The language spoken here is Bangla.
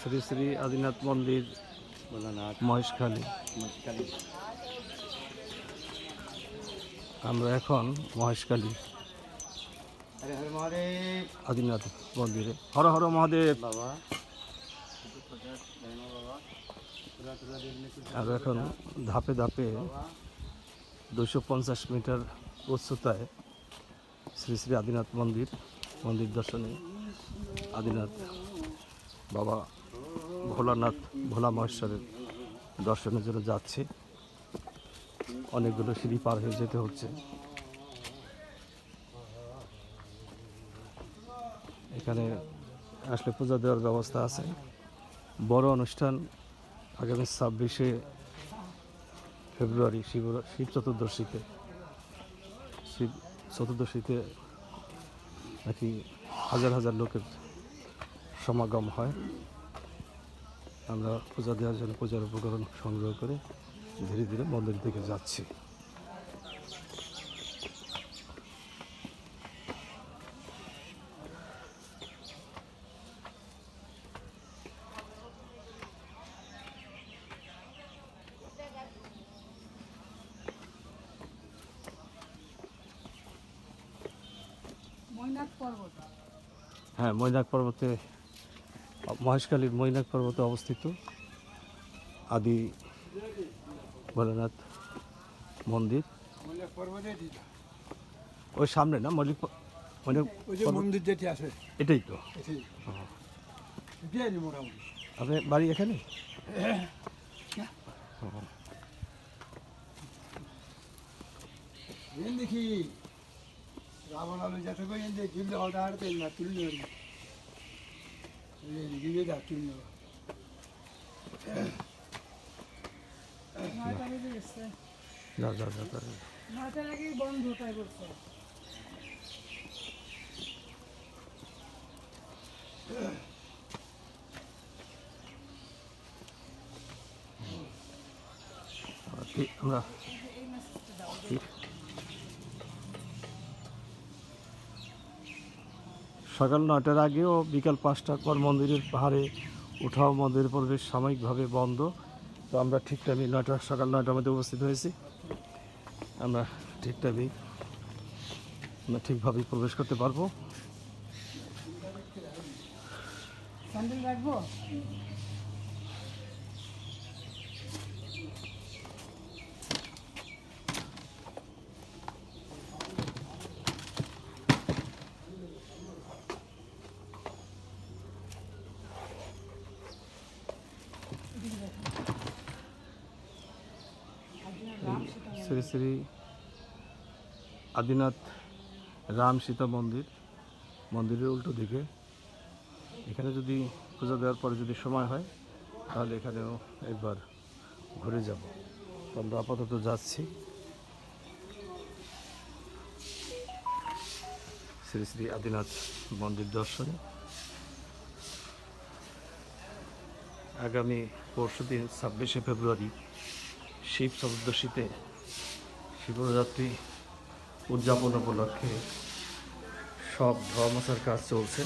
শ্রী শ্রী আদিনাথ মন্দির, মহেশখালী। আমরা এখন মহেশখালী, আদিনাথ মন্দিরে। হর হর মহাদেব। বাবা আমরা এখন ধাপে ধাপে দুশো পঞ্চাশ মিটার উচ্চতায় শ্রী শ্রী আদিনাথ মন্দির মন্দির দর্শনে আদিনাথ বাবা ভোলানাথ, ভোলা মহেশ্বরের দর্শনের জন্য যাচ্ছে। অনেকগুলো সিঁড়ি পার হয়ে যেতে হচ্ছে। এখানে আসলে পূজা দেওয়ার ব্যবস্থা আছে। বড় অনুষ্ঠান আগামী ছাব্বিশে ফেব্রুয়ারি, শিব শিব চতুর্দশীতে। শিব চতুর্দশীতে নাকি হাজার হাজার লোকের সমাগম হয়। আমরা পূজা দেওয়ার জন্য পূজার উপকরণ সংগ্রহ করে ধীরে ধীরে মন্দির দিকে যাচ্ছি। হ্যাঁ মৈনাক পর্বতে মহেশখালীর মৈনাক পর্বতে অবস্থিত। আদি ভোলানাথ মন্দির। ওই সামনে না মল্লিক মানে মন্দির যেটি আছে। এটাই তো। আপনি বাড়ি এখানে? দেখি রাবণ আলু যাতে করে দিল্লি হওয়া তেল না তুলি আমরা ঠিক আমরা ঠিক সকাল নয়টার ও বিকাল পাঁচটার পর মন্দিরের পাহাড়ে উঠাও মন্দির পরিবেশ সাময়িকভাবে বন্ধ। তো আমরা ঠিক টাইমে নয়টা, সকাল নয়টার মধ্যে উপস্থিত হয়েছি। আমরা ঠিক টাইমে আমরা ঠিকভাবেই প্রবেশ করতে পারব। শ্রী শ্রী আদিনাথ রাম সীতা মন্দির, মন্দিরের উল্টো দিকে। এখানে যদি পূজা দেওয়ার পরে যদি সময় হয়, তাহলে এখানেও একবার ঘুরে যাব। আমরা আপাতত যাচ্ছি। শ্রী শ্রী আদিনাথ মন্দির দর্শনে। আগামী পরশু দিন ছাব্বিশে ফেব্রুয়ারি শিব চতুর্দশীতে শিবরাত্রি উদযাপন উপলক্ষে সব ধর্মসার কাজ চলছে।